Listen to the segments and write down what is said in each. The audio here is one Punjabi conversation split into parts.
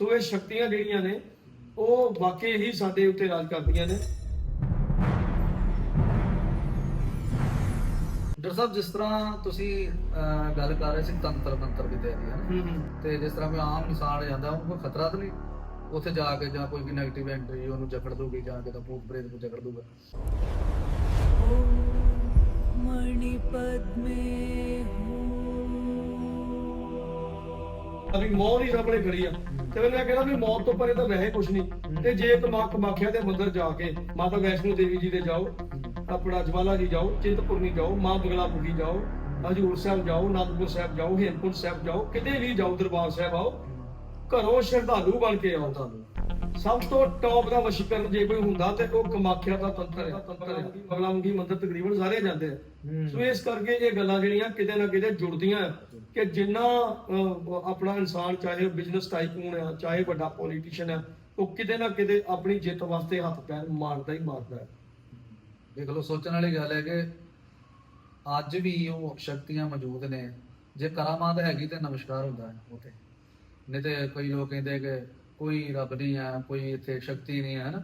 ਸੋ ਇਹ ਸ਼ਕਤੀਆਂ ਜਿਹੜੀਆਂ ਨੇ ਉਹ ਵਾਕਈ ਹੀ ਸਾਡੇ ਉੱਤੇ ਰਾਜ ਕਰਦੀਆਂ ਨੇ। ਡਾਕਟਰ ਸਾਹਿਬ ਜਿਸ ਤਰ੍ਹਾਂ ਤੁਸੀਂ ਗੱਲ ਕਰ ਰਹੇ ਸੀ ਤੰਤਰ ਮੰਤਰ ਦੀ ਤਿਆਰੀ ਹੈ ਤੇ ਜਿਸ ਤਰ੍ਹਾਂ ਕੋਈ ਆਮ ਇਨਸਾਨ ਜਾਂਦਾ ਉਹਨੂੰ ਕੋਈ ਖਤਰਾ ਤਾਂ ਨਹੀਂ? ਉੱਥੇ ਜਾ ਕੇ ਜਾਂ ਕੋਈ ਵੀ ਨੈਗੇਟਿਵ ਐਂਟ ਉਹਨੂੰ ਜਕੜ ਦੂਗੀ ਜਾਂ ਕਿਤੇ ਭੂਤ ਪ੍ਰੇਤ ਨੂੰ ਜਕੜ ਦੂਗਾ ਮਣੀ ਪਦਮੇ ਹੂੰ ਅਭੀ ਮੌਨ ਹੀ ਸਾਹਮਣੇ ਤੇ ਮੈਂ ਕਹਿੰਦਾ ਵੀ ਮੌਤ ਤੋਂ ਪਰੇ ਤਾਂ ਵੈਸੇ ਕੁਝ ਨਹੀਂ। ਤੇ ਜੇ ਕਮਾ ਕਮਾਖਿਆ ਦੇ ਮੰਦਿਰ ਜਾ ਕੇ ਮਾਤਾ ਵੈਸ਼ਨੋ ਦੇਵੀ ਜੀ ਦੇ ਜਾਓ, ਆਪਣਾ ਜਵਾਲਾ ਜੀ ਜਾਓ, ਚਿੰਤਪੁਰਨੀ ਜਾਓ, ਮਾਂ ਬਗਲਾ ਮੁਖੀ ਜਾਓ, ਹਜੂਰ ਸਾਹਿਬ ਜਾਓ, ਅਨੰਦਪੁਰ ਸਾਹਿਬ ਜਾਓ, ਹੇਮਕੁੰਟ ਸਾਹਿਬ ਜਾਓ, ਕਿਤੇ ਵੀ ਜਾਓ, ਦਰਬਾਰ ਸਾਹਿਬ ਆਓ, ਘਰੋਂ ਸ਼ਰਧਾਲੂ ਬਣ ਕੇ ਆਓ ਤੁਹਾਨੂੰ। ਸਭ ਤੋਂ ਟੌਪ ਦਾ ਵਸ਼ੀਕਰਨ ਜੇ ਕੋਈ ਹੁੰਦਾ ਤੇ ਉਹ ਕਮਾਖਿਆ ਦਾ ਤੰਤਰ ਹੈ। ਤੰਤਰ ਹੈ। ਬਗਲਾ ਮੁਖੀ ਮੰਦਿਰ ਤਕਰੀਬਨ ਸਾਰੇ ਜਾਂਦੇ ਆ। ਸੋ ਇਸ ਕਰਕੇ ਇਹ ਗੱਲਾਂ ਜਿਹੜੀਆਂ ਕਿਤੇ ਨਾ ਕਿਤੇ ਜੁੜਦੀਆਂ ਕਿ ਜਿੰਨਾ ਆਪਣਾ ਇਨਸਾਨ ਚਾਹੇ ਬਿਜ਼ਨਸ ਟਾਈਕੂਨ ਆ ਚਾਹੇ ਵੱਡਾ ਪੋਲੀਟੀਸ਼ੀਅਨ ਆ ਉਹ ਕਿਤੇ ਨਾ ਕਿਤੇ ਆਪਣੀ ਜਿੱਤ ਵਾਸਤੇ ਹੱਥ ਪੈਰ ਮਾਰਦਾ ਹੀ ਮਾਰਦਾ ਹੈ। ਦੇਖ ਲਓ ਸੋਚਣ ਵਾਲੀ ਗੱਲ ਹੈ ਕਿ ਅੱਜ ਵੀ ਉਹ ਸ਼ਕਤੀਆਂ ਮੌਜੂਦ ਨੇ। ਜੇ ਕਰਾਮਾਤ ਹੈਗੀ ਤੇ ਨਮਸਕਾਰ ਹੁੰਦਾ ਹੈ ਉਥੇ। ਨਹੀਂ ਤੇ ਕਈ ਲੋਕ ਕਹਿੰਦੇ ਕਿ ਕੋਈ ਰੱਬ ਨਹੀਂ ਹੈ ਕੋਈ ਇੱਥੇ ਸ਼ਕਤੀ ਨਹੀਂ ਹੈ ਨਾ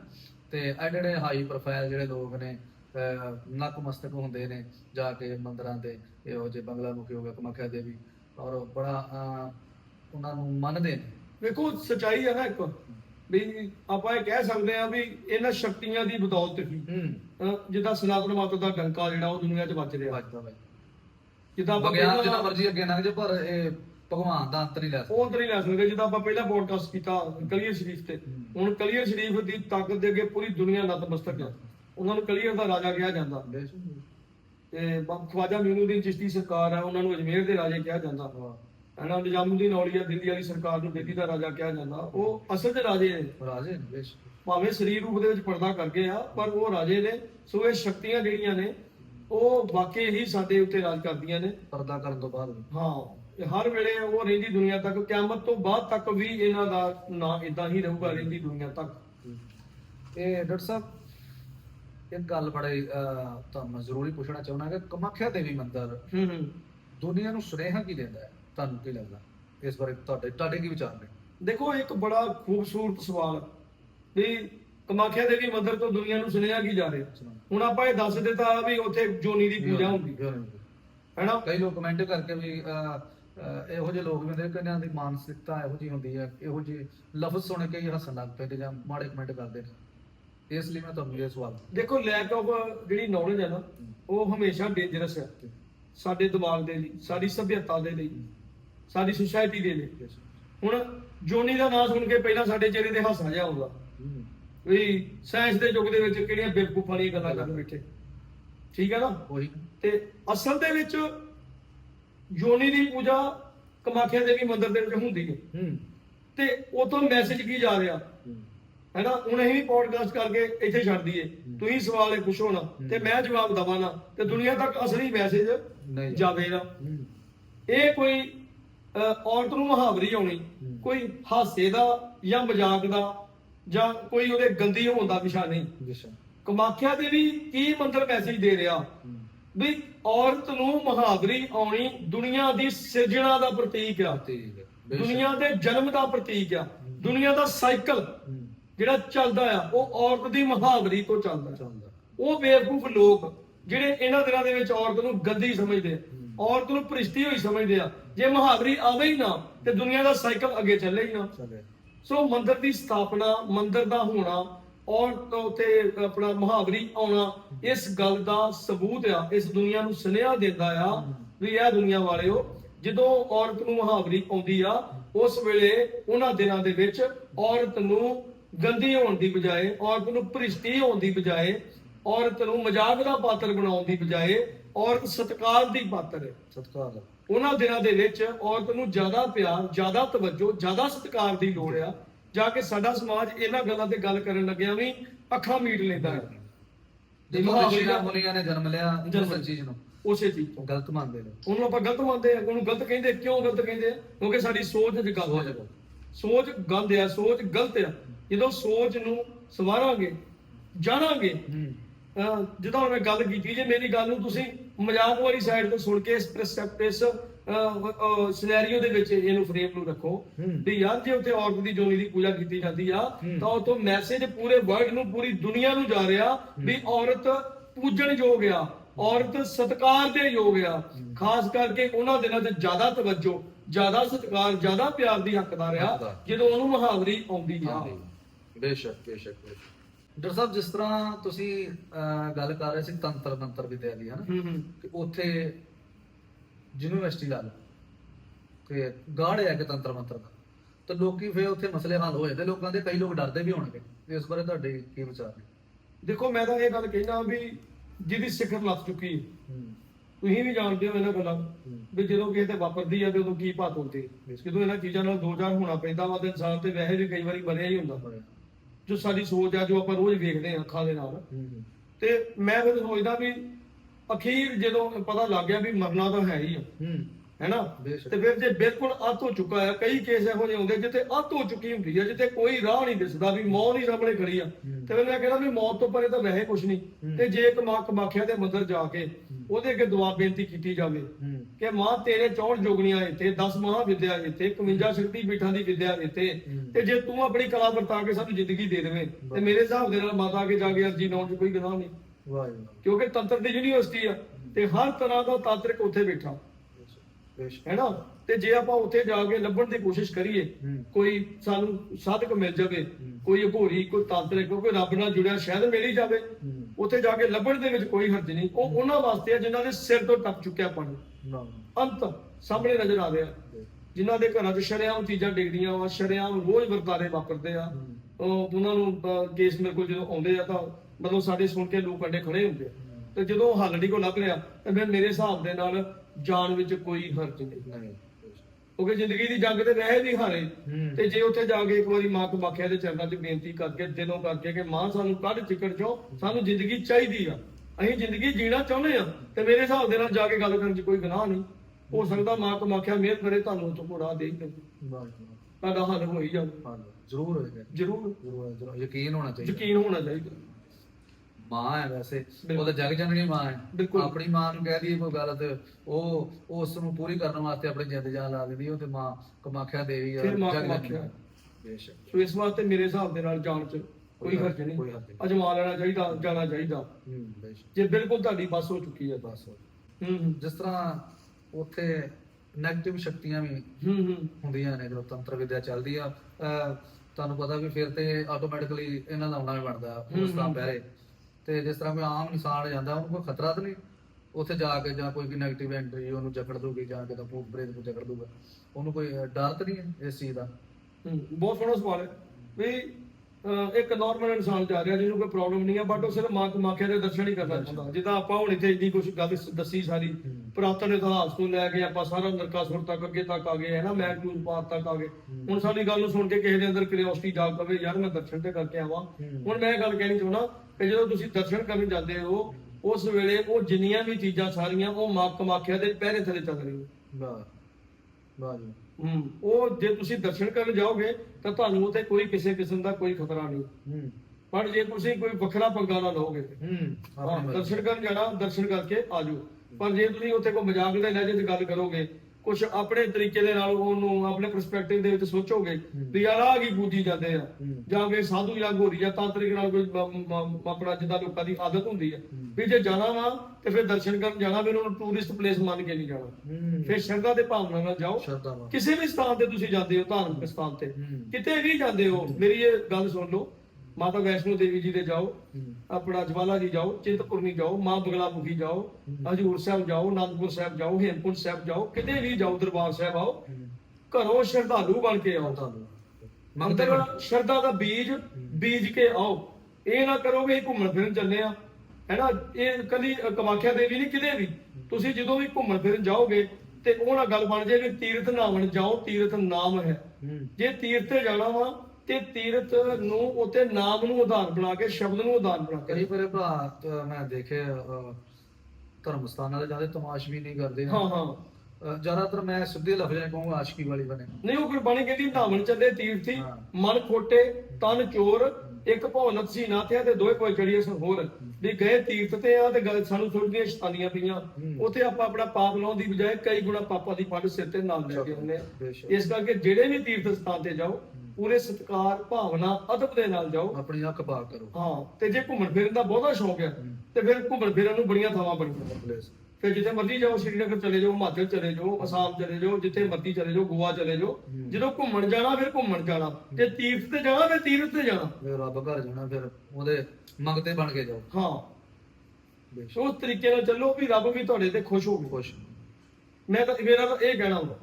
ਤੇ ਇਹ ਜਿਹੜੇ ਹਾਈ ਪ੍ਰੋਫਾਈਲ ਜਿਹੜੇ ਲੋਕ ਨੇ ਨਤਮਸਤਕ ਹੁੰਦੇ ਨੇ ਜਾ ਕੇ ਮੰਦਰਾਂ ਦੇ ਇਹੋ ਜਿਹੇ ਬੰਗਲਾ ਮੁਖੀ ਹੋ ਗਿਆ ਕਮਾਖਿਆ ਦੇਵੀ ਔਰ ਬੜਾ ਉਹਨਾਂ ਨੂੰ ਮੰਨਦੇ ਨੇ। ਵੇਖੋ ਸਚਾਈ ਹੈ ਨਾ ਇੱਕ। ਵੀ ਆਪਾਂ ਇਹ ਕਹਿ ਸਕਦੇ ਆ ਵੀ ਇਹਨਾਂ ਸ਼ਕਤੀਆਂ ਦੀ ਬਦੌਲਤ ਹੀ। ਜਿੱਦਾਂ ਸਨਾਤਨ ਮਤ ਦਾ ਡੰਕਾ ਜਿਹੜਾ ਉਹ ਦੁਨੀਆ 'ਚ ਵੱਜ ਰਿਹਾ। ਵਾਜਦਾ ਬਾਈ ਜਿੱਦਾਂ ਆਪਾਂ ਵਿਗਿਆਨ ਜਿੰਨਾ ਮਰਜ਼ੀ ਅੱਗੇ ਲੰਘ ਜਾ ਪਰ ਇਹ ਭਗਵਾਨ ਦਾ ਅੰਤ ਨਹੀਂ ਲੈ ਸਕਦਾ। ਉਹ ਅੰਦਰ ਹੀ ਲੈ ਸਕਦੇ ਜਿੱਦਾਂ ਆਪਾਂ ਪਹਿਲਾਂ ਪੋਡਕਾਸਟ ਕੀਤਾ ਕਲੀਅਰ ਸ਼ਰੀਫ ਤੇ। ਹੁਣ ਕਲੀਅਰ ਸ਼ਰੀਫ ਦੀ ਤਾਕਤ ਦੇ ਅੱਗੇ ਪੂਰੀ ਦੁਨੀਆ ਨਤਮਸਤਕ ਹੈ। ਉਹਨਾਂ ਨੂੰ ਕਲੀਅਰ ਦਾ ਰਾਜਾ ਕਿਹਾ ਜਾਂਦਾ। ਤੇ ਬ- ਖਵਾਜਾ ਮੀਨੂਦੀਨ ਚਿਸ਼ਤੀ ਸਰਕਾਰ ਹੈ ਉਹਨਾਂ ਨੂੰ ਅਜਮੇਰ ਦੇ ਰਾਜੇ ਕਿਹਾ ਜਾਂਦਾ। ਹਨਾ ਨਿਜ਼ਾਮੁਦੀਨ ਔਲੀਆ ਦਿੱਲੀ ਵਾਲੀ ਸਰਕਾਰ ਨੂੰ ਦਿੱਲੀ ਦਾ ਰਾਜਾ ਕਿਹਾ ਜਾਂਦਾ। ਉਹ ਅਸਲ ਦੇ ਰਾਜੇ ਨੇ। ਰਾਜੇ ਨੇ ਬੇਸ਼ੱਕ। ਭਾਵੇਂ ਸਰੀਰ ਰੂਪ ਦੇ ਵਿੱਚ ਪਰਦਾ ਕਰ ਗਏ ਆ ਪਰ ਉਹ ਰਾਜੇ ਨੇ ਸੋ ਇਹ ਸ਼ਕਤੀਆਂ ਜਿਹੜੀਆਂ ਨੇ ਉਹ ਵਾਕਈ ਹੀ ਸਾਡੇ ਉੱਤੇ ਰਾਜ ਕਰਦੀਆਂ ਨੇ। ਪਰਦਾ ਕਰਨ ਤੋਂ ਬਾਅਦ ਹਾਂ। ਇਹ ਹਰ ਵੇਲੇ ਉਹ ਰਹਿੰਦੀ ਦੁਨੀਆ ਤੱਕ ਕਿਆਮਤ ਤੋਂ ਬਾਅਦ ਤੱਕ ਵੀ ਇਹਨਾਂ ਦਾ ਨਾਂ ਇਦਾਂ ਹੀ ਰਹੂਗਾ ਰਹਿੰਦੀ ਦੁਨੀਆ ਤੱਕ। ਇਹ ਡਾਕਟਰ ਸਾਹਿਬ ਇੱਕ ਗੱਲ ਬੜੇ ਤੁਹਾਨੂੰ ਜ਼ਰੂਰੀ ਪੁੱਛਣਾ ਚਾਹੁੰਦਾ ਕਿ ਕਮਾਖਿਆ ਦੇਵੀ ਮੰਦਿਰ ਹੂੰ ਹੂੰ। ਦੁਨੀਆ ਨੂੰ ਸੁਨੇਹਾ ਕੀ ਦਿੰਦਾ ਹੈ? ਤੁਹਾਨੂੰ ਕੀ ਲੱਗਦਾ? ਇਸ ਬਾਰੇ ਤੁਹਾਡੇ ਤੁਹਾਡੇ ਕੀ ਵਿਚਾਰ ਨੇ? ਦੇਖੋ ਇੱਕ ਬੜਾ ਖੂਬਸੂਰਤ ਸਵਾਲ ਵੀ ਕਮਾਖਿਆ ਦੇਵੀ ਮੰਦਿਰ ਤੋਂ ਦੁਨੀਆ ਨੂੰ ਸੁਣਿਆ ਕੀ ਜਾ ਰਿਹਾ? ਹੁਣ ਆਪਾਂ ਇਹ ਦੱਸ ਦਿੱਤਾ ਵੀ ਉੱਥੇ ਜੋਨੀ ਦੀ ਪੂਜਾ ਹੁੰਦੀ। ਹੈਨਾ? ਕਈ ਲੋਕ ਕਮੈਂਟ ਕਰਕੇ ਵੀ ਇਹੋ ਜਿਹੇ ਲੋਕ ਵੀ ਹੁੰਦੇ ਕਿ ਇਹਨਾਂ ਦੀ ਮਾਨਸਿਕਤਾ ਇਹੋ ਜਿਹੀ ਹੁੰਦੀ ਹੈ ਇਹੋ ਜਿਹੇ ਲਫ਼ਜ਼ ਸੁਣ ਕੇ ਹੀ ਹੱਸਣ ਲੱਗ ਪੈਂਦੇ ਜਾਂ ਮਾੜੇ ਕਮੈਂਟ ਕਰਦੇ ਨੇ। ਇਸ ਲਈ ਮੈਂ ਤੁਹਾਨੂੰ ਇਹ ਸਵਾਲ ਦੇਖੋ ਲੈਕ ਆਫ ਜਿਹੜੀ ਨੌਲੇਜ ਹੈ ਨਾ ਉਹ ਹਮੇਸ਼ਾ ਡੇਂਜਰਸ ਹੈ ਸਾਡੇ ਦਿਮਾਗ ਦੇ ਲਈ ਸਾਡੀ ਸਭਿਅਤਾ ਦੇ ਲਈ ਸਾਡੀ ਸੁਸਾਇਟੀ ਦੇ ਲਈ। ਹੁਣ ਜੋਨੀ ਦਾ ਨਾਮ ਸੁਣ ਕੇ ਪਹਿਲਾਂ ਸਾਡੇ ਚਿਹਰੇ ਤੇ ਹਾਸਾ ਜਿਹਾ ਆਉਂਦਾ। ਵੀ ਸਾਇੰਸ ਦੇ ਯੁੱਗ ਦੇ ਵਿੱਚ ਕਿਹੜੀਆਂ ਬੇਵਕੂਫਾਂ ਵਾਲੀਆਂ ਗੱਲਾਂ ਕਰਨ ਬੈਠੇ। ਠੀਕ ਹੈ ਨਾ? ਉਹੀ। ਤੇ ਅਸਲ ਦੇ ਵਿੱਚ ਯੋਨੀ ਦੀ ਪੂਜਾ ਕਮਾਖਿਆ ਦੇਵੀ ਮੰਦਿਰ ਦੇ ਵਿੱਚ ਹੁੰਦੀ ਹੈ। ਹੂੰ। ਤੇ ਉਤੋਂ ਮੈਸੇਜ ਕੀ ਜਾ ਰਿਹਾ? ਹੈਨਾ? ਹੁਣ ਅਸੀਂ ਵੀ ਪੋਡਕਾਸਟ ਕਰਕੇ ਇੱਥੇ ਛੱਡ ਦਈਏ। ਤੁਸੀਂ ਸਵਾਲ ਇਹ ਪੁੱਛੋ ਨਾ। ਤੇ ਮੈਂ ਜਵਾਬ ਦਵਾਂ ਨਾ। ਤੇ ਦੁਨੀਆ ਤੱਕ ਅਸਲੀ ਮੈਸੇਜ ਨਹੀਂ। ਜਾਵੇ ਨਾ। ਹੂੰ। ਇਹ ਕੋਈ ਔਰਤ ਨੂੰ ਮੁਹਾਵਰੀ ਆਉਣੀ ਕੋਈ ਹਾਸੇ ਦਾ ਜਾਂ ਮਜ਼ਾਕ ਦਾ ਜਾਂ ਕੋਈ ਉਹਦੇ ਗੰਦੀ ਹੋਣ ਦਾ ਵਿਸ਼ਾ ਨਹੀਂ। ਕਮਾਖਿਆ ਦੇ ਵੀ ਕੀ ਮੰਤਰ ਮੈਸੇਜ ਦੇ ਰਿਹਾ? ਵੀ ਔਰਤ ਨੂੰ ਮੁਹਾਵਰੀ ਆਉਣੀ ਦੁਨੀਆ ਦੀ ਸਿਰਜਣਾ ਦਾ ਪ੍ਰਤੀਕ ਆ। ਦੁਨੀਆ ਦੇ ਜਨਮ ਦਾ ਪ੍ਰਤੀਕ ਆ। ਦੁਨੀਆ ਦਾ ਸਾਈਕਲ ਜਿਹੜਾ ਚੱਲਦਾ ਆ ਉਹ ਔਰਤ ਦੀ ਮੁਹਾਵਰੀ ਤੋਂ ਚੱਲਦਾ। ਉਹ ਬੇਵਕੂਫ ਲੋਕ ਜਿਹੜੇ ਇਹਨਾਂ ਦਿਨਾਂ ਦੇ ਵਿੱਚ ਔਰਤ ਨੂੰ ਗੰਦੀ ਸਮਝਦੇ ਆ ਔਰਤ ਨੂੰ ਭ੍ਰਿਸ਼ਟੀ ਹੋਈ ਸਮਝਦੇ ਆ। ਜੇ ਮੁਹਾਵਰੀ ਆਵੇ ਹੀ ਨਾ ਤੇ ਦੁਨੀਆ ਦਾ ਸਾਈਕਲ ਅੱਗੇ ਚੱਲੇ ਹੀ ਨਾ। ਸੋ ਮੰਦਿਰ ਦੀ ਸਥਾਪਨਾ ਮੰਦਿਰ ਦਾ ਹੋਣਾ ਔਰ ਉਤੇ ਆਪਣਾ ਮੁਹਾਵਰੀ ਆਉਣਾ ਇਸ ਗੱਲ ਦਾ ਸਬੂਤ ਆ ਇਸ ਦੁਨੀਆ ਨੂੰ ਸੁਨੇਹਾ ਦਿੰਦਾ ਆ ਵੀ ਇਹ ਦੁਨੀਆ ਵਾਲਿਓ ਜਦੋਂ ਔਰਤ ਨੂੰ ਮੁਹਾਵਰੀ ਆਉਂਦੀ ਆ ਉਸ ਵੇਲੇ ਉਹਨਾਂ ਦਿਨਾਂ ਦੇ ਵਿੱਚ ਔਰਤ ਨੂੰ ਗੰਦੀ ਹੋਣ ਦੀ ਬਜਾਏ ਔਰਤ ਨੂੰ ਭ੍ਰਿਸ਼ਟੀ ਹੋਣ ਦੀ ਬਜਾਏ ਔਰਤ ਨੂੰ ਮਜ਼ਾਕ ਦਾ ਪਾਤਰ ਬਣਾਉਣ ਦੀ ਬਜਾਏ ਔਰਤ ਸਤਿਕਾਰ ਦੀ ਪਾਤਰ ਹੈ। ਸਤਕਾਰ ਦਾ। ਉਹਨਾਂ ਦਿਨਾਂ ਦੇ ਵਿੱਚ ਔਰਤ ਨੂੰ ਜ਼ਿਆਦਾ ਪਿਆਰ ਜ਼ਿਆਦਾ ਤਵੱਜੋ ਜ਼ਿਆਦਾ ਸਤਿਕਾਰ ਦੀ ਲੋੜ ਆ। ਜਾ ਕੇ ਸਾਡਾ ਸਮਾਜ ਇਹਨਾਂ ਗੱਲਾਂ ਤੇ ਗੱਲ ਕਰਨ ਲੱਗਿਆ ਵੀ ਅੱਖਾਂ ਮੀਟ ਲੈਂਦਾ ਹੈ। ਤੇ ਜਦੋਂ ਮੁਹਾਵਰੀ ਰਿਸ਼ੀਆਂ ਦਾ ਮੁਨੀਆਂ ਨੇ ਜਨਮ ਲਿਆ ਜਨਮ ਉਸ ਚੀਜ਼ ਨੂੰ। ਉਸੇ ਚੀਜ਼ ਤੋਂ। ਗਲਤ ਮੰਨਦੇ ਨੇ। ਉਹਨੂੰ ਆਪਾਂ ਗਲਤ ਮੰਨਦੇ ਆ ਉਹਨੂੰ ਗਲਤ ਕਹਿੰਦੇ ਕਿਉਂ ਗਲਤ ਕਹਿੰਦੇ ਆ? ਕਿਉਂਕਿ ਸਾਡੀ ਸੋਚ ਸੋਚ ਹੈ। ਗਲਤ। ਸੋਚ ਗੰਦ ਆ ਸੋਚ ਗਲਤ ਆ ਜਦੋਂ ਸੋਚ ਨੂੰ ਸਵਾਰਾਂਗੇ ਜਾਣਾਂਗੇ ਜਦੋਂ ਮੈਂ ਗੱਲ ਕੀਤੀ ਜੇ ਮੇਰੀ ਗੱਲ ਨੂੰ ਤੁਸੀਂ ਮਜ਼ਾਕ ਵਾਲੀ ਸਾਈਡ ਤੋਂ ਸੁਣ ਕੇ ਇਸ ਪ੍ਰਸੈਪਟ ਇਸ ਸਿਨੈਰੀਓ ਦੇ ਵਿੱਚ ਇਹਨੂੰ ਫਰੇਮ ਨੂੰ ਰੱਖੋ। ਵੀ ਯਾਰ ਜੇ ਉੱਥੇ ਔਰਤ ਦੀ ਜੋਨੀ ਦੀ ਪੂਜਾ ਕੀਤੀ ਜਾਂਦੀ ਆ। ਤਾਂ ਉਤੋਂ ਮੈਸੇਜ ਪੂਰੇ ਵਰਲਡ ਨੂੰ ਪੂਰੀ ਦੁਨੀਆ ਨੂੰ ਜਾ ਰਿਹਾ ਵੀ ਔਰਤ ਪੂਜਣ ਯੋਗ ਆ ਔਰਤ ਸਤਕਾਰ ਦੇ ਯੋਗ ਆ। ਖਾਸ ਕਰਕੇ ਉਹਨਾਂ ਦਿਨਾਂ 'ਚ ਜ਼ਿਆਦਾ ਤਵੱਜੋ ਜ਼ਿਆਦਾ ਸਤਕਾਰ ਜ਼ਿਆਦਾ ਪਿਆਰ ਦੀ ਹੱਕਦਾਰ। ਆ। ਜਦੋਂ ਉਹਨੂੰ ਮੁਹਾਵਰੀ ਆਉਂਦੀ ਆ। ਬੇਸ਼ੱਕ ਬੇਸ਼ੱਕ ਡਾਕਟਰ ਸਾਹਿਬ ਜਿਸ ਤਰ੍ਹਾਂ ਤੁਸੀਂ ਗੱਲ ਕਰ ਰਹੇ ਸੀ ਤੰਤਰ ਮੰਤਰ ਵਿਦਿਆ ਦੀ ਹਨਾ? ਕਿ ਉੱਥੇ ਯੂਨੀਵਰਸਿਟੀ ਲਾ ਲਓ ਕਿ ਗਾੜ ਹੈ ਕਿ ਤੰਤਰ ਮੰਤਰ ਦਾ। ਤਾਂ ਲੋਕੀ ਫੇਰ ਉੱਥੇ ਮਸਲੇ ਹੱਲ ਹੋ ਜਾਂਦੇ। ਲੋਕਾਂ ਦੇ ਕਈ ਲੋਕ ਡਰਦੇ ਵੀ ਹੋਣਗੇ। ਇਸ ਬਾਰੇ ਤੁਹਾਡੇ ਕੀ ਵਿਚਾਰ ਨੇ? ਦੇਖੋ ਮੈਂ ਤਾਂ ਇਹ ਗੱਲ ਕਹਿਣਾ ਵੀ ਜਿਹਦੀ ਸਿਖਰ ਲੱਥ ਚੁੱਕੀ ਤੁਸੀਂ ਵੀ ਜਾਣਦੇ ਹੋ ਇਹਨਾਂ ਗੱਲਾਂ। ਵੀ ਜਦੋਂ ਕਿਸੇ ਤੇ ਵਾਪਰਦੀ ਆ ਤੇ ਉਦੋਂ ਕੀ ਭਾਤ ਹੁੰਦੀ ਹੈ। ਜਦੋਂ ਇਹਨਾਂ ਚੀਜ਼ਾਂ ਨਾਲ ਦੋ ਚਾਰ ਹੋਣਾ ਪੈਂਦਾ ਵਾ ਤੇ ਇਨਸਾਨ ਤੇ ਵੈਸੇ ਵੀ ਕਈ ਵਾਰੀ ਮਰਿਆ ਹੀ ਹੁੰਦਾ। ਜੋ ਸਾਡੀ ਸੋਚ ਆ ਜੋ ਆਪਾਂ ਰੋਜ਼ ਵੇਖਦੇ ਆ ਅੱਖਾਂ ਦੇ ਨਾਲ। ਤੇ ਮੈਂ ਫਿਰ ਸੋਚਦਾ ਵੀ ਅਖੀਰ ਜਦੋਂ ਪਤਾ ਲੱਗ ਗਿਆ ਵੀ ਮਰਨਾ ਤਾਂ ਹੈ ਹੀ ਆ। ਹੂੰ। ਹੈਨਾ? ਬੇਸ਼ੱਕ। ਤੇ ਫਿਰ ਜੇ ਬਿਲਕੁਲ ਅੱਤ ਹੋ ਚੁੱਕਾ ਹੈ ਕਈ ਕੇਸ ਇਹੋ ਜਿਹੇ ਹੁੰਦੇ ਜਿੱਥੇ ਅੱਤ ਹੋ ਚੁੱਕੀ ਹੁੰਦੀ ਹੈ ਜਿੱਥੇ ਕੋਈ ਰਾਹ ਨਹੀਂ ਦਿਸਦਾ ਵੀ ਮੌਤ ਹੀ ਸਾਹਮਣੇ ਖੜੀ ਆ। ਤੇ ਫਿਰ ਮੈਂ ਕਹਿੰਦਾ ਵੀ ਮੌਤ ਤੋਂ ਪਰੇ ਤਾਂ ਵੈਸੇ ਕੁਝ ਨਹੀਂ। ਤੇ ਜੇ ਇੱਕ ਮਾਂ ਕਮਾਖਿਆ ਦੇ ਮੰਦਰ ਜਾ ਕੇ ਉਹਦੇ ਅੱਗੇ ਦੁਆ ਬੇਨਤੀ ਕੀਤੀ ਜਾਵੇ ਹੂੰ। ਕਿ ਮਾਂ ਤੇਰੇ 64 ਜੋਗਣੀਆਂ ਇੱਥੇ 10 ਮਹਾ ਵਿਦਿਆ ਇੱਥੇ 51 ਸ਼ਕਤੀ ਪੀਠਾਂ ਦੀ ਵਿਦਿਆ ਇੱਥੇ। ਤੇ ਜੇ ਤੂੰ ਆਪਣੀ ਕਲਾ ਵਰਤਾ ਕੇ ਸਾਨੂੰ ਜ਼ਿੰਦਗੀ ਦੇ ਦੇਵੇਂ ਤੇ ਮੇਰੇ ਹਿਸਾਬ ਦੇ ਨਾਲ ਮਾਤਾ ਅੱਗੇ ਜਾ ਕੇ ਅਰਜੀ ਲਾਉਣ 'ਚ ਕੋਈ ਗੁਨਾਹ ਨਹੀਂ। ਵਾਹ ਜੀ ਵਾਹ। ਕਿਉਂਕਿ ਤੰਤਰ ਦੀ ਯੂਨੀਵਰਸਿਟੀ ਆ ਤੇ ਹਰ ਤਰ੍ਹਾਂ ਦਾ ਤਾਂਤਰਿਕ ਉੱਥੇ ਬੈਠਾ। ਬੇਸ਼ੱਕ। ਹੈਨਾ? ਤੇ ਜੇ ਆਪਾਂ ਉੱਥੇ ਜਾ ਕੇ ਲੱਭਣ ਦੀ ਕੋਸ਼ਿਸ਼ ਕਰੀਏ ਹੂੰ। ਕੋਈ ਸਾਨੂੰ ਸਾਧਕ ਮਿਲ ਜਾਵੇ ਹੂੰ। ਕੋਈ ਅਘੋਰੀ ਕੋਈ ਤਾਂਤਰਿਕ ਕੋਈ ਰੱਬ ਨਾਲ ਜੁੜਿਆ ਸ਼ਾਇਦ ਮਿਲ ਹੀ ਜਾਵੇ ਹੂੰ। ਉੱਥੇ ਜਾ ਕੇ ਲੱਭਣ ਦੇ ਵਿੱਚ ਕੋਈ ਹਰਜ ਨਹੀਂ। ਉਹ ਉਹਨਾਂ ਵਾਸਤੇ ਆ ਜਿਨ੍ਹਾਂ ਦੇ ਸਿਰ ਤੋਂ ਟੱਪ ਚੁੱਕਿਆ ਪਾਣੀ। ਨਾ। ਅੰਤ ਸਾਹਮਣੇ ਨਜ਼ਰ ਆ ਰਿਹਾ। ਨਾ। ਜਿਨ੍ਹਾਂ ਦੇ ਘਰਾਂ 'ਚ ਸ਼ਰੇਆਮ ਚੀਜ਼ਾਂ ਡਿੱਗਦੀਆਂ ਵਾ ਸ਼ਰੇਆਮ ਰੋਜ਼ ਵਰਤਾਰੇ ਵਾਪਰਦੇ ਆ। ਹੂੰ। ਉਹ ਉਹਨਾਂ ਨੂੰ ਅਹ, ਕੇਸ ਮੇਰੇ ਕੋਲ ਜਦੋਂ ਆਉਂਦੇ ਆ ਤਾਂ ਮਤਲਬ ਸਾਡੇ ਸੁਣ ਕੇ ਲੋਕ ਅੱਡੇ ਖੜੇ ਹੁੰਦੇ ਆ। ਤੇ ਜਦੋਂ ਹੱਲ ਨਹੀਂ ਕੋ ਲੱਭ ਰਿਹਾ ਤੇ ਫਿਰ ਮੇਰੇ ਹਿਸਾਬ ਦੇ ਨਾਲ ਜਾਨ ਵਿੱਚ ਕੋਈ ਹਰਜ ਨਹੀਂ। ਨਹੀਂ। ਕਿਉਂਕਿ ਜ਼ਿੰਦਗੀ ਦੀ ਜੰਗ ਤੇ ਵੈਸੇ ਵੀ ਹਾਰੇ। ਹੂੰ। ਤੇ ਜੇ ਉੱਥੇ ਜਾ ਕੇ ਇੱਕ ਵਾਰੀ ਮਾਂ ਕੋ ਬਾਖਿਆ ਦੇ ਚਰਨਾਂ 'ਚ ਬੇਨਤੀ ਕਰਕੇ ਦਿਲੋਂ ਕਰਕੇ ਕਿ ਮਾਂ ਸਾਨੂੰ ਕੱਢ ਚਿੱਕੜ ਚੋਂ ਸਾਨੂੰ ਜ਼ਿੰਦਗੀ ਚਾਹੀਦੀ ਆ। ਅਸੀਂ ਜ਼ਿੰਦਗੀ ਜੀਣਾ ਚਾਹੁੰਦੇ ਆ। ਤੇ ਮੇਰੇ ਹਿਸਾਬ ਦੇ ਨਾਲ ਜਾ ਕੇ ਗੱਲ ਕਰਨ 'ਚ ਕੋਈ ਗੁਨਾਹ ਨਹੀਂ। ਹੋ ਸਕਦਾ ਮਾਂ ਕੋ ਆਖਿਆ ਮਿਹਰ ਕਰੇ ਤੁਹਾਨੂੰ ਤੋਂ ਕੋੜਾ ਦੇ ਦੇ ਵਾਹ ਜੀ ਵਾਹ। ਤੁਹਾਡਾ ਹੱਲ ਹੋ ਹੀ ਜਾਊ ਹਾਂ ਜ਼ਰੂਰ ਹੋਏਗਾ। ਜ਼ਰੂਰ। ਜ਼ਰੂਰ ਜ਼ਰੂਰ। ਯਕੀਨ ਹੋਣਾ ਚਾਹੀਦਾ। ਯਕੀਨ ਹੋਣਾ ਚਾਹੀਦਾ। ਮਾਂ ਹੈ ਵੈਸੇ। ਉਹ ਤਾਂ ਜਗ ਜਨਨੀ ਮਾਂ ਹੈ। ਬਿਲਕੁਲ। ਆਪਣੀ ਮਾਂ ਨੂੰ ਕਹਿ ਦਈਏ ਕੋਈ ਗੱਲ ਤੇ ਉਹ ਉਸ ਨੂੰ ਪੂਰੀ ਕਰਨ ਵਾਸਤੇ ਆਪਣੀ ਜਿੰਦ ਜਾਨ ਲਾ ਦਿੰਦੀ ਉਹ ਤੇ ਮਾਂ ਕਮਾਖਿਆ ਦੇਵੀ ਆ ਫਿਰ ਮਾਂ ਜਗ ਜਨਨੀ ਕਮਾਖਿਆ। ਬੇਸ਼ੱਕ। ਸੋ ਇਸ ਵਾਸਤੇ ਮੇਰੇ ਹਿਸਾਬ ਦੇ ਨਾਲ ਜਾਣ 'ਚ ਕੋਈ ਕੋਈ ਹਰਜ ਹਰਜ- ਨਹੀਂ। ਕੋਈ ਹਰਜ ਨਹੀਂ। ਅਜਮਾ ਲੈਣਾ ਚਾਹੀਦਾ ਜਾਣਾ ਚਾਹੀਦਾ। ਹੂੰ ਬੇਸ਼ੱਕ। ਜੇ ਬਿਲਕੁਲ ਤੁਹਾਡੀ ਬਸ ਹੋ ਚੁੱਕੀ ਹੈ। ਬਸ ਹੂੰ ਹੂੰ। ਜਿਸ ਤਰ੍ਹਾਂ ਉੱਥੇ ਨੈਗੇਟਿਵ ਸ਼ਕਤੀਆਂ ਵੀ ਹੂੰ ਹੂੰ। ਹੁੰਦੀਆਂ ਨੇ ਜਦੋਂ ਤੰਤਰ ਵਿਦਿਆ ਚੱਲਦੀ ਆ ਅਹ ਤੁਹਾਨੂੰ ਪਤਾ ਵੀ ਫਿਰ ਤੇ ਆਟੋਮੈਟਿਕਲੀ ਇਹਨਾਂ ਦਾ ਆਉਣਾ ਵੀ ਬਣਦਾ ਉਸ ਤਰ੍ਹਾਂ ਹੂੰ। ਪਹਿਰੇ ਤੇ ਜਿਸ ਤਰ੍ਹਾਂ ਕੋਈ ਆਮ ਇਨਸਾਨ ਜਾਂਦਾ ਉਹਨੂੰ ਕੋਈ ਖਤਰਾ ਤਾਂ ਨਹੀਂ? ਉੱਥੇ ਜਾ ਕੇ ਜਾਂ ਕੋਈ ਨੈਗੇਟਿਵ ਐਨਰਜੀ ਉਹਨੂੰ ਜਕੜ ਦੂਗੀ ਜਾਂ ਕਿਤੇ ਭੂਤ ਪ੍ਰੇਤ ਨੂੰ ਜਕੜ ਦੂਗਾ ਉਹਨੂੰ ਕੋਈ ਡਰ ਤਾਂ ਨਹੀਂ ਹੈ ਇਸ ਚੀਜ਼ ਦਾ? ਹਮ, ਬਹੁਤ ਸੋਹਣਾ ਸਵਾਲ ਹੈ। ਵੀ ਇੱਕ ਨਾਰਮਲ ਇਨਸਾਨ ਜਾ ਰਿਹਾ ਜਿਹਨੂੰ ਕੋਈ ਪ੍ਰੋਬਲਮ ਨਹੀਂ ਹੈ ਬਟ ਉਹ ਸਿਰਫ ਮਾਂ ਮਾਖਿਆ ਦੇ ਦਰਸ਼ਨ ਹੀ ਕਰਨਾ ਚਾਹੁੰਦਾ। ਜਿੱਦਾਂ ਆਪਾਂ ਹੁਣ ਇੱਥੇ ਇੰਨੀ ਕੁਝ ਗੱਲ ਦੱਸੀ ਸਾਰੀ ਪੁਰਾਤਨ ਇਤਿਹਾਸ ਤੋਂ ਲੈ ਕੇ ਆਪਾਂ ਸਾਰਾ ਨਰਕਾਸੁਰ ਤੱਕ ਅੱਗੇ ਤੱਕ ਆ ਗਏ ਹੈ ਨਾ ਮੈਗਨੂਸ ਪਾਤ ਤੱਕ ਆ ਗਏ। ਹੁਣ ਸਾਡੀ ਗੱਲ ਨੂੰ ਸੁਣ ਕੇ ਕਿਸੇ ਦੇ ਅੰਦਰ ਕਿਉਰਿਓਸਿਟੀ ਜਾਗ ਪਵੇ ਯਾਰ ਮੈਂ ਦਰਸ਼ਨ ਤੇ ਕਰਕੇ ਆਵਾਂ। ਹੁਣ ਮੈਂ ਇਹ ਗੱਲ ਕਹਿਣੀ ਚਾਹੁੰਦਾ ਕਿ ਜਦੋਂ ਤੁਸੀਂ ਦਰਸ਼ਨ ਕਰਨ ਜਾਂਦੇ ਹੋ ਉਸ ਵੇਲੇ ਉਹ ਜਿੰਨੀਆਂ ਵੀ ਚੀਜ਼ਾਂ ਸਾਰੀਆਂ ਉਹ ਮਾਂ ਕਮਾਖਿਆ ਦੇ ਪਹਿਰੇ ਥੱਲੇ ਚੱਲ ਰਹੀਆਂ। ਵਾਹ। ਵਾਹ ਜੀ। ਹੂੰ। ਉਹ ਜੇ ਤੁਸੀਂ ਦਰਸ਼ਨ ਕਰਨ ਜਾਓਗੇ ਤਾਂ ਤੁਹਾਨੂੰ ਉੱਥੇ ਕੋਈ ਕਿਸੇ ਕਿਸਮ ਦਾ ਕੋਈ ਖਤਰਾ ਨਹੀਂ। ਹੂੰ। ਪਰ ਜੇ ਤੁਸੀਂ ਕੋਈ ਵੱਖਰਾ ਪੰਗਾ ਨਾ ਲਓਗੇ ਹੂੰ ਹਾਂ। ਦਰਸ਼ਨ ਕਰਨ ਜਾਣਾ ਦਰਸ਼ਨ ਕਰਕੇ ਆਜੋ ਪਰ ਜੇ ਤੁਸੀਂ ਉੱਥੇ ਕੋਈ ਮਜ਼ਾਕ ਦੇ ਲਹਿਜੇ 'ਚ ਗੱਲ ਕਰੋਗੇ ਕੁਝ ਆਪਣੇ ਤਰੀਕੇ ਦੇ ਨਾਲ ਉਹਨੂੰ ਆਪਣੇ ਪਰਸਪੈਕਟਿਵ ਦੇ ਵਿੱਚ ਸੋਚੋਗੇ ਵੀ ਯਾਰ ਆ ਕੀ ਪੂਜੀ ਜਾਂਦੇ ਆ। ਜਾਂ ਕੋਈ ਸਾਧੂ ਜਾਂ ਗੋਰੀ ਜਾਂ ਤਾਂਤਰਿਕ ਨਾਲ ਕੋਈ ਆਪਣਾ ਜਿੱਦਾਂ ਲੋਕਾਂ ਦੀ ਆਦਤ ਹੁੰਦੀ ਹੈ ਹੂੰ। ਵੀ ਜੇ ਜਾਣਾ ਵਾ ਤੇ ਫਿਰ ਦਰਸ਼ਨ ਕਰਨ ਜਾਣਾ ਵੀ ਉਹਨੂੰ ਟੂਰਿਸਟ ਪਲੇਸ ਮੰਨ ਕੇ ਨਹੀਂ ਜਾਣਾ। ਫਿਰ ਸ਼ਰਧਾ ਦੇ ਭਾਵਨਾ ਨਾਲ ਜਾਓ। ਕਿਸੇ ਵੀ ਸਥਾਨ ਤੇ ਤੁਸੀਂ ਜਾਂਦੇ ਹੋ ਧਾਰਮਿਕ ਸਥਾਨ ਤੇ। ਕਿਤੇ ਵੀ ਜਾਂਦੇ ਹੋ। ਮੇਰੀ ਇਹ ਗੱਲ ਸੁਣ ਲਓ। ਮਾਤਾ ਵੈਸ਼ਨੋ ਦੇਵੀ ਜੀ ਦੇ ਜਾਓ ਆਪਣਾ ਜਵਾਲਾ ਜੀ ਜਾਓ ਚਿੰਤਪੁਰਨੀ ਜਾਓ ਮਾਂ ਬਗਲਾ ਮੁਖੀ ਜਾਓ ਹਜੂਰ ਸਾਹਿਬ ਜਾਓ ਅਨੰਦਪੁਰ ਸਾਹਿਬ ਜਾਓ ਹੇਮਕੁੰਟ ਸਾਹਿਬ ਜਾਓ ਕਿਤੇ ਵੀ ਜਾਓ ਦਰਬਾਰ ਸਾਹਿਬ ਆਓ ਘਰੋਂ ਸ਼ਰਧਾਲੂ ਬਣ ਕੇ ਆਓ। ਤੁਹਾਨੂੰ ਮਤਲਬ ਸ਼ਰਧਾ ਦਾ ਬੀਜ ਬੀਜ ਕੇ ਆਓ। ਇਹ ਨਾ ਕਰੋ ਵੀ ਘੁੰਮਣ ਫਿਰਨ ਚੱਲੇ ਆ। ਹੈਨਾ ਇਹ ਕਦੀ ਕਮਾਖਿਆ ਦੇਵੀ ਨਹੀਂ ਕਿਤੇ ਵੀ। ਤੁਸੀਂ ਜਦੋਂ ਵੀ ਘੁੰਮਣ ਫਿਰਨ ਜਾਓਗੇ ਤੇ ਉਹ ਨਾਲ ਗੱਲ ਬਣ ਜਾਏ ਵੀ ਤੀਰਥ ਨਾਮਣ ਜਾਓ ਤੀਰਥ ਨਾਮ ਹੈ। ਹੂੰ। ਜੇ ਤੀਰਥ ਤੇ ਜਾਣਾ ਵਾ ਤੇ ਤੀਰਥ ਨੂੰ ਉਤੇ ਨਾਮ ਨੂੰ ਆਧਾਰ ਬਣਾ ਕੇ ਸ਼ਬਦ ਨੂੰ ਆਧਾਰ ਬਣਾ ਕੇ। ਕਈ ਮੇਰੇ ਭਰਾ ਤਾਂ ਮੈਂ ਦੇਖੇ ਅਹ, ਧਰਮ ਸਥਾਨਾਂ ਤੇ ਜਾਂਦੇ ਤਮਾਸ਼ ਵੀ ਨਹੀਂ ਕਰਦੇ। ਹਾਂ ਹਾਂ। ਅਹ, ਜ਼ਿਆਦਾਤਰ ਮੈਂ ਸਿੱਧੇ ਲਫ਼ਜ਼ਾਂ 'ਚ ਕਹੂੰਗਾ ਆਸ਼ਕੀ ਵਾਲੀ ਬਣੇ। ਨਹੀਂ ਉਹ ਗੁਰਬਾਣੀ ਕਹਿੰਦੀ ਨਾਮਣ ਚੱਲੇ ਤੀਰਥੀ ਹਾਂ। ਮਨ ਖੋਟੇ ਤਨ ਚੋਰ ਇੱਕ ਭੌਲਤ ਸੀ ਨਾ ਤੇ ਦੋਏ ਕੋਈ ਚੜੀਏ ਸੋ ਹੋਰ। ਵੀ ਗਏ ਤੀਰਥ ਤੇ ਆ ਤੇ ਗੱਲ ਸਾਨੂੰ ਥੋੜੀਆਂ ਸ਼ਤਾਨੀਆਂ ਪਈਆਂ। ਹੂੰ। ਉੱਥੇ ਆਪਾਂ ਆਪਣਾ ਪਾਪ ਲਾਉਣ ਦੀ ਬਜਾਏ ਕਈ ਗੁਣਾ ਪਾਪਾਂ ਦੀ ਪੱਗ ਸਿਰ ਤੇ ਨਾਲ ਲੈ ਕੇ ਆਉਂਦੇ ਆ। ਬੇਸ਼ੱਕ। ਇਸ ਕਰਕੇ ਜਿਹੜੇ ਵੀ ਤੀਰਥ ਸਥਾਨ ਤੇ ਜਾਓ ਪੂਰੇ ਸਤਿਕਾਰ ਭਾਵਨਾ ਅਦਬ ਦੇ ਨਾਲ ਜਾਓ। ਆਪਣੀ ਅੱਖ ਪਾਕ ਕਰੋ। ਹਾਂ ਤੇ ਜੇ ਘੁੰਮਣ ਫਿਰਨ ਦਾ ਬਹੁਤਾ ਸ਼ੌਕ ਹੈ ਤੇ ਫਿਰ ਘੁੰਮਣ ਫਿਰਨ ਨੂੰ ਬੜੀਆਂ ਥਾਵਾਂ ਬਣੀਆਂ ਪਲੇਸ ਫਿਰ ਜਿੱਥੇ ਮਰਜ਼ੀ ਜਾਓ ਸ਼੍ਰੀਨਗਰ ਚਲੇ ਜਾਓ ਹਿਮਾਚਲ ਚਲੇ ਜਾਓ ਅਸਾਮ ਚਲੇ ਜਾਓ ਜਿੱਥੇ ਮਰਜ਼ੀ ਚਲੇ ਜਾਓ ਗੋਆ ਚਲੇ ਜਾਓ। ਜਦੋਂ ਘੁੰਮਣ ਜਾਣਾ ਫਿਰ ਘੁੰਮਣ ਜਾਣਾ। ਜੇ ਤੀਰਥ ਤੇ ਜਾਣਾ ਫਿਰ ਤੀਰਥ ਤੇ ਜਾਣਾ। ਫਿਰ ਰੱਬ ਘਰ ਜਾਣਾ ਫਿਰ ਉਹਦੇ ਮੰਗਤੇ ਬਣ ਕੇ ਜਾਓ। ਹਾਂ। ਬੇਸ਼ੱਕ ਉਸ ਤਰੀਕੇ ਨਾਲ ਚੱਲੋ ਵੀ ਰੱਬ ਵੀ ਤੁਹਾਡੇ ਤੇ ਖੁਸ਼ ਹੋਵੇ। ਖੁਸ਼। ਮੈਂ ਤਾਂ ਮੇਰਾ ਤਾਂ ਇਹ ਕਹਿਣਾ ਹੁੰਦਾ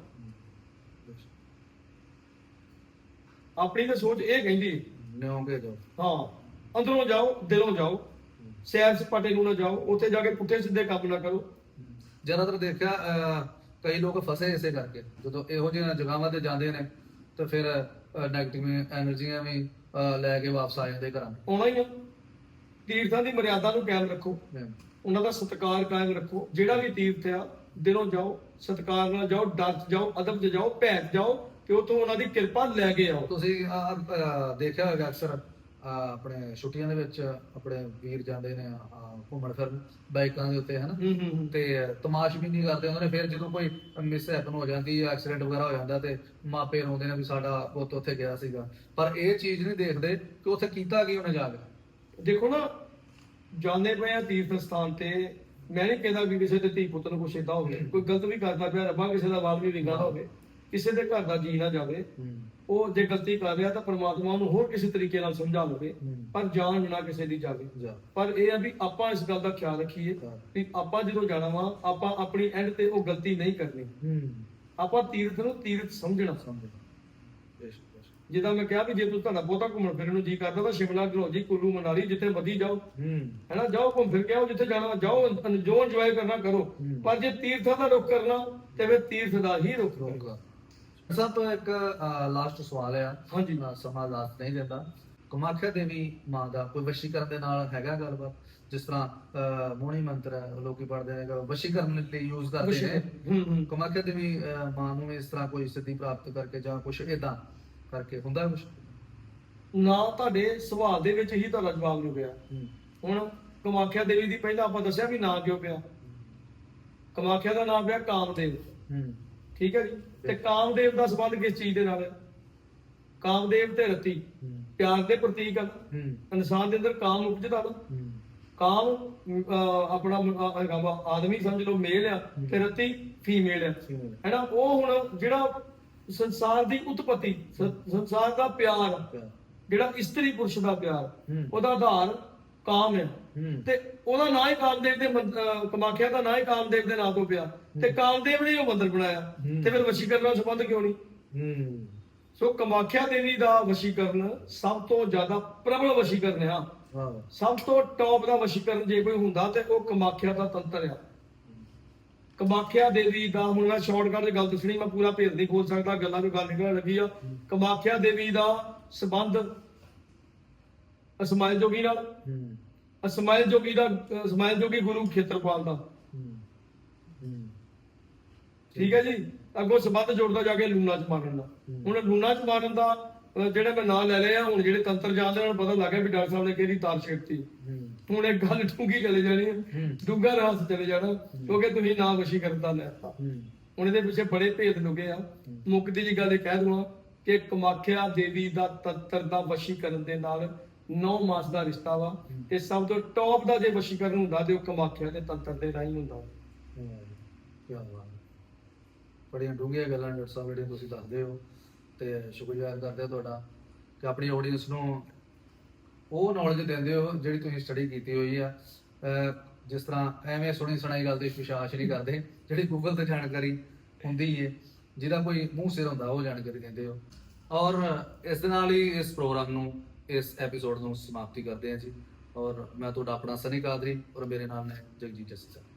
ਬੇਸ਼ੱਕ। ਆਪਣੀ ਤਾਂ ਸੋਚ ਇਹ ਕਹਿੰਦੀ ਨਿਉਂਗੇ ਦੋ ਹਾਂ ਅੰਦਰੋਂ ਜਾਓ ਦਿਲੋਂ ਜਾਓ ਸੈਰ ਸਪਾਟੇ ਨੂੰ ਨਾ ਜਾਓ ਉੱਥੇ ਜਾ ਕੇ ਪੁੱਠੇ ਸਿੱਧੇ ਕੰਮ ਨਾ ਕਰੋ। ਜ਼ਿਆਦਾਤਰ ਦੇਖਿਆ ਕਈ ਲੋਕ ਫਸੇ ਇਸੇ ਕਰਕੇ। ਜਦੋਂ ਇਹੋ ਜਿਹੀਆਂ ਜਗ੍ਹਾਵਾਂ ਤੇ ਜਾਂਦੇ ਨੇ ਤਾਂ ਫਿਰ ਨੈਗੇਟਿਵ ਐਨਰਜੀਆਂ ਵੀ ਲੈ ਕੇ ਵਾਪਸ ਆ ਜਾਂਦੇ ਘਰਾਂ ਆਉਣਾ ਹੀ ਆ। ਤੀਰਥਾਂ ਦੀ ਮਰਿਆਦਾ ਨੂੰ ਕਾਇਮ ਰੱਖੋ। ਉਹਨਾਂ ਦਾ ਸਤਿਕਾਰ ਕਾਇਮ ਰੱਖੋ। ਜਿਹੜਾ ਵੀ ਤੀਰਥ ਆ ਦਿਲੋਂ ਜਾਓ ਸਤਿਕਾਰ ਨਾਲ ਜਾਓ ਡਰ 'ਚ ਜਾਓ ਅਦਬ 'ਚ ਜਾਓ ਭੈਅ ਜਾਓ ਕਿ ਉਹ ਤੋਂ ਉਹਨਾਂ ਦੀ ਕਿਰਪਾ ਲੈ ਕੇ ਆਓ ਤੁਸੀਂ ਅਹ, ਦੇਖਿਆ ਹੋਵੇਗਾ ਅਕਸਰ ਆਪਣੇ ਛੁੱਟੀਆਂ ਦੇ ਵਿੱਚ ਆਪਣੇ ਵੀਰ ਜਾਂਦੇ ਨੇ ਘੁੰਮਣ ਫਿਰਨ ਬਾਈਕਾਂ ਦੇ ਉੱਤੇ ਹਨਾ? ਹੂੰ ਹੂੰ ਹੂੰ। ਤੇ ਤਮਾਸ਼ ਵੀ ਨਹੀਂ ਕਰਦੇ ਉਹਨਾਂ ਨੇ ਫਿਰ ਜਦੋਂ ਕੋਈ ਮਿਸ ਹੈਪਨ ਹੋ ਜਾਂਦੀ ਹੈ ਐਕਸੀਡੈਂਟ ਵਗੈਰਾ ਹੋ ਜਾਂਦਾ ਤੇ ਮਾਪੇ ਰੋਂਦੇ ਨੇ ਵੀ ਸਾਡਾ ਪੁੱਤ ਉੱਥੇ ਗਿਆ ਸੀਗਾ। ਪਰ ਇਹ ਚੀਜ਼ ਨਹੀਂ ਦੇਖਦੇ ਕਿ ਉੱਥੇ ਕੀਤਾ ਕੀ ਉਹਨੇ ਜਾ ਕੇ? ਦੇਖੋ ਨਾ ਜਾਂਦੇ ਪਏ ਆ ਤੀਰਥ ਸਥਾਨ ਤੇ ਮੈਂ ਨਹੀਂ ਕਹਿੰਦਾ ਵੀ ਕਿਸੇ ਦੇ ਧੀ ਪੁੱਤ ਨੂੰ ਕੁਛ ਏਦਾਂ ਹੋਵੇ। ਕੋਈ ਗਲਤ ਵੀ ਕਰਦਾ ਪਿਆ ਰੱਬਾ ਕਿਸੇ ਦਾ ਵਾਲ ਵੀ ਵਿੰਗਾ ਹੋਵੇ। ਕਿਸੇ ਦੇ ਘਰ ਦਾ ਜੀ ਨਾ ਜਾਵੇ ਉਹ ਜੇ ਗਲਤੀ ਕਰ ਰਿਹਾ ਤਾਂ ਪ੍ਰਮਾਤਮਾ ਉਹਨੂੰ ਹੋਰ ਕਿਸੇ ਤਰੀਕੇ ਨਾਲ ਸਮਝਾ ਲਵੇ। ਪਰ ਜਾਨ ਨਾ ਕਿਸੇ ਦੀ ਜਾਵੇ। ਪਰ ਇਹ ਆ ਵੀ ਆਪਾਂ ਇਸ ਗੱਲ ਦਾ ਖਿਆਲ ਰੱਖੀਏ। ਵੀ ਆਪਾਂ ਜਦੋਂ ਜਾਣਾ ਵਾ ਆਪਾਂ ਆਪਣੀ ਐਂਡ ਤੇ ਉਹ ਗਲਤੀ ਨਹੀਂ ਕਰਨੀ। ਆਪਾਂ ਤੀਰਥ ਨੂੰ ਤੀਰਥ ਸਮਝਣਾ। ਸਮਝ ਬੇਸ਼ੱਕ ਬੇਸ਼ੱਕ ਜਿੱਦਾਂ ਮੈਂ ਕਿਹਾ ਵੀ ਜੇ ਤੁਸੀਂ ਤੁਹਾਡਾ ਬਹੁਤਾ ਘੁੰਮਣ ਫਿਰਨ ਨੂੰ ਜੀ ਕਰਦਾ ਤਾਂ ਸ਼ਿਮਲਾ ਘਰੋਜੀ ਕੁੱਲੂ ਮਨਾਲੀ ਜਿੱਥੇ ਮਰਜ਼ੀ ਜਾਓ। ਹੈਨਾ ਜਾਓ ਘੁੰਮ ਫਿਰ ਕੇ ਆਓ ਜਿੱਥੇ ਜਾਣਾ ਜਾਓ ਜੋ ਇੰਜੋਏ ਕਰਨਾ ਕਰੋ। ਪਰ ਜੇ ਤੀਰਥਾਂ ਦਾ ਰੁਖ ਕਰਨਾ ਤੇ ਫਿਰ ਤੀਰਥ ਦਾ ਹੀ ਰੁਖ ਹੋਊਗਾ। ਸਭ ਤੋਂ ਇੱਕ ਲਾਸਟ ਸਵਾਲ ਆ। ਹਾਂਜੀ। ਸਮਾਂ ਲਾਸਟ ਨਹੀਂ ਦਿੰਦਾ। ਕਮਾਖਿਆ ਦੇਵੀ ਮਾਂ ਦਾ ਕੋਈ ਵਸ਼ੀਕਰਨ ਦੇ ਨਾਲ ਹੈਗਾ ਗੱਲਬਾਤ? ਜਿਸ ਤਰ੍ਹਾਂ ਮੋਹਣੀ ਮੰਤਰ ਹੈ ਲੋਕੀ ਪੜ੍ਹਦੇ ਨੇ ਵਸ਼ੀਕਰਨ ਲਈ ਯੂਜ਼ ਕਰਦੇ ਨੇ। ਕਮਾਖਿਆ ਦੇਵੀ ਮਾਂ ਨੂੰ ਇਸ ਤਰ੍ਹਾਂ ਕੋਈ ਸਿੱਧੀ ਪ੍ਰਾਪਤ ਕਰਕੇ ਜਾਂ ਕੁਝ ਇਦਾਂ ਕਰਕੇ ਹੁੰਦਾ ਕੁਝ ਨਾ ਤੁਹਾਡੇ ਸਵਾਲ ਦੇ ਵਿੱਚ ਹੀ ਤੁਹਾਡਾ ਜਵਾਬ ਪਿਆ। ਹੁਣ ਕਮਾਖਿਆ ਦੇਵੀ ਦੀ ਪਹਿਲਾਂ ਆਪਾਂ ਦੱਸਿਆ ਵੀ ਨਾਂ ਕਿਉਂ ਪਿਆ? ਕਮਾਖਿਆ ਦਾ ਨਾਮ ਪਿਆ ਕਾਮਦੇਵ। ਠੀਕ ਹੈ ਜੀ? ਤੇ ਕਾਮਦੇਵ ਦਾ ਸੰਬੰਧ ਕਿਸ ਚੀਜ਼ ਦੇ ਨਾਲ ਹੈ? ਕਾਮਦੇਵ ਤੇ ਰਤੀ ਪਿਆਰ ਦੇ ਪ੍ਰਤੀਕ ਹਨ ਇਨਸਾਨ ਦੇ ਅੰਦਰ ਕਾਮ ਉਪਜਦਾ ਨਾ। ਕਾਮ ਆਪਣਾ ਆਦਮੀ ਸਮਝ ਲਓ ਮੇਲ ਆ ਤੇ ਰਤੀ ਫੀਮੇਲ ਆ। ਹੈਨਾ? ਉਹ ਹੁਣ ਜਿਹੜਾ ਸੰਸਾਰ ਦੀ ਉਤਪਤੀ ਸੰਸਾਰ ਦਾ ਪਿਆਰ। ਜਿਹੜਾ ਇਸਤਰੀ ਪੁਰਸ਼ ਦਾ ਪਿਆਰ। ਉਹਦਾ ਆਧਾਰ ਕਾਮ ਹੈ। ਤੇ ਉਹਦਾ ਨਾਂ ਹੀ ਕਾਮਦੇਵ ਦੇ ਕਮਾਖਿਆ ਦਾ ਨਾਂ ਹੀ ਕਾਮਦੇਵ ਦੇ ਨਾਂ ਤੋਂ ਪਿਆ। ਤੇ ਕਾਮਦੇਵ ਨੇ ਉਹ ਮੰਦਰ ਬਣਾਇਆ। ਤੇ ਫਿਰ ਵਸ਼ੀਕਰਨ ਨਾਲ ਸੰਬੰਧ ਕਿਉਂ ਨਹੀਂ? ਹੂੰ। ਸੋ ਕਮਾਖਿਆ ਦੇਵੀ ਦਾ ਵਸ਼ੀਕਰਨ ਸਭ ਤੋਂ ਜ਼ਿਆਦਾ ਪ੍ਰਬਲ ਵਸ਼ੀਕਰਨ ਆ। ਸਭ ਤੋਂ ਟੌਪ ਦਾ ਵਸ਼ੀਕਰਨ ਜੇ ਕੋਈ ਹੁੰਦਾ ਤੇ ਉਹ ਕਮਾਖਿਆ ਦਾ ਤੰਤਰ ਆ। ਕਮਾਖਿਆ ਦੇਵੀ ਦਾ ਹੁਣ ਮੈਂ ਸ਼ਾਰਟਕਟ 'ਚ ਗੱਲ ਦੱਸਣੀ ਮੈਂ ਪੂਰਾ ਭੇਦ ਨਹੀਂ ਖੋਲ ਸਕਦਾ ਗੱਲਾਂ ਤੋਂ ਗੱਲ ਨਿਕਲਣ ਲੱਗੀ ਆ। ਕਮਾਖਿਆ ਦੇਵੀ ਦਾ ਸਬੰਧ ਅਸਮਾਇਲ ਜੋਗੀ ਨਾਲ। ਹੂੰ। ਅਸਮਾਇਲ ਜੋਗੀ ਦਾ ਅਸਮਾਇਲ ਜੋਗੀ ਗੁਰੂ ਖੇਤਰਪਾਲ ਦਾ। ਠੀਕ ਹੈ ਜੀ? ਅੱਗੋਂ ਸਬੰਧ ਜੋੜਦਾ ਜਾ ਕੇ ਲੂਣਾ ਚ ਮਾਰਨ ਦਾ। ਹੁਣ ਲੂਣਾ ਚ ਮਾਰਨ ਦਾ ਅਹ, ਜਿਹੜੇ ਮੈਂ ਨਾਂ ਲੈ ਲਿਆ ਹੁਣ ਜਿਹੜੇ ਤੰਤਰ ਜਾਣਦੇ ਉਹਨਾਂ ਨੂੰ ਪਤਾ ਲੱਗ ਗਿਆ ਵੀ ਡਾਕਟਰ ਸਾਹਿਬ ਨੇ ਕਿਹੜੀ ਤਾਰ ਛੇੜਤੀ। ਹੁਣ ਇਹ ਗੱਲ ਡੂੰਗੀ ਚਲੇ ਜਾਣੀ ਹੈ। ਡੂੰਗਾ ਰਾਸ ਚਲੇ ਜਾਣਾ ਕਿਉਂਕਿ ਤੁਸੀਂ ਨਾਂ ਵਸ਼ੀ ਕਰਤਾ ਲੈਤਾ ਹੁਣ ਇਹਦੇ ਪਿੱਛੇ ਬੜੇ ਭੇਦ ਲੁਕੇ ਆ। ਮੁੱਕਦੀ ਜੀ ਗੱਲ ਇਹ ਕਹਿ ਦਵਾਂ ਕਿ ਕਮਾਖਿਆ ਦੇਵੀ ਦਾ ਤੰਤਰ ਦਾ ਵਸ਼ੀਕਰਨ ਦੇ ਨਾਲ 9 ਮਾਸ ਦਾ ਰਿਸ਼ਤਾ ਵਾ। ਤੇ ਸਭ ਤੋਂ ਟੌਪ ਦਾ ਜੇ ਵਸ਼ੀਕਰਨ ਹੁੰਦਾ ਤੇ ਉਹ ਕਮਾਖਿਆ ਦੇ ਤੰਤਰ ਦੇ ਰਾਹੀਂ ਹੁੰਦਾ। ਕੀ ਬਾਤ। ਬੜੀਆਂ ਡੂੰਘੀਆਂ ਗੱਲਾਂ ਡਾਕਟਰ ਸਾਹਿਬ ਜਿਹੜੀਆਂ ਤੁਸੀਂ ਦੱਸਦੇ ਹੋ ਤੇ ਸ਼ੁਕਰੀਆ ਕਰਦੇ ਹਾਂ ਤੁਹਾਡਾ ਕਿ ਆਪਣੀ ਆਡੀਅנס ਨੂੰ ਉਹ ਨੌਲੇਜ ਦਿੰਦੇ ਹੋ ਜਿਹੜੀ ਤੁਸੀਂ ਸਟੱਡੀ ਕੀਤੀ ਹੋਈ ਆ। ਜਿਸ ਤਰ੍ਹਾਂ ਐਵੇਂ ਸੁਣੀ ਸੁਣਾਈ ਗੱਲ ਤੇ ਵਿਸ਼ਵਾਸ ਨਹੀਂ ਕਰਦੇ, ਜਿਹੜੀ ਗੂਗਲ ਤੇ ਜਾਣਕਾਰੀ ਹੁੰਦੀ ਹੈ ਜਿਹਦਾ ਕੋਈ ਮੂੰਹ ਸਿਰ ਹੁੰਦਾ, ਉਹ ਜਾਣਕਾਰੀ ਦਿੰਦੇ ਹੋ। ਔਰ ਇਸ ਦੇ ਨਾਲ ਹੀ ਇਸ ਪ੍ਰੋਗਰਾਮ ਨੂੰ, ਇਸ ਐਪੀਸੋਡ ਨੂੰ ਸਮਾਪਤੀ ਕਰਦੇ ਹਾਂ ਜੀ। ਔਰ ਮੈਂ ਤੁਹਾਡਾ ਆਪਣਾ ਸਨੀ ਕਾਦਰੀ ਔਰ ਮੇਰੇ ਨਾਲ ਨੇ ਜਗਜੀਤ ਜੱਸੀ ਸਾਹਿਬ।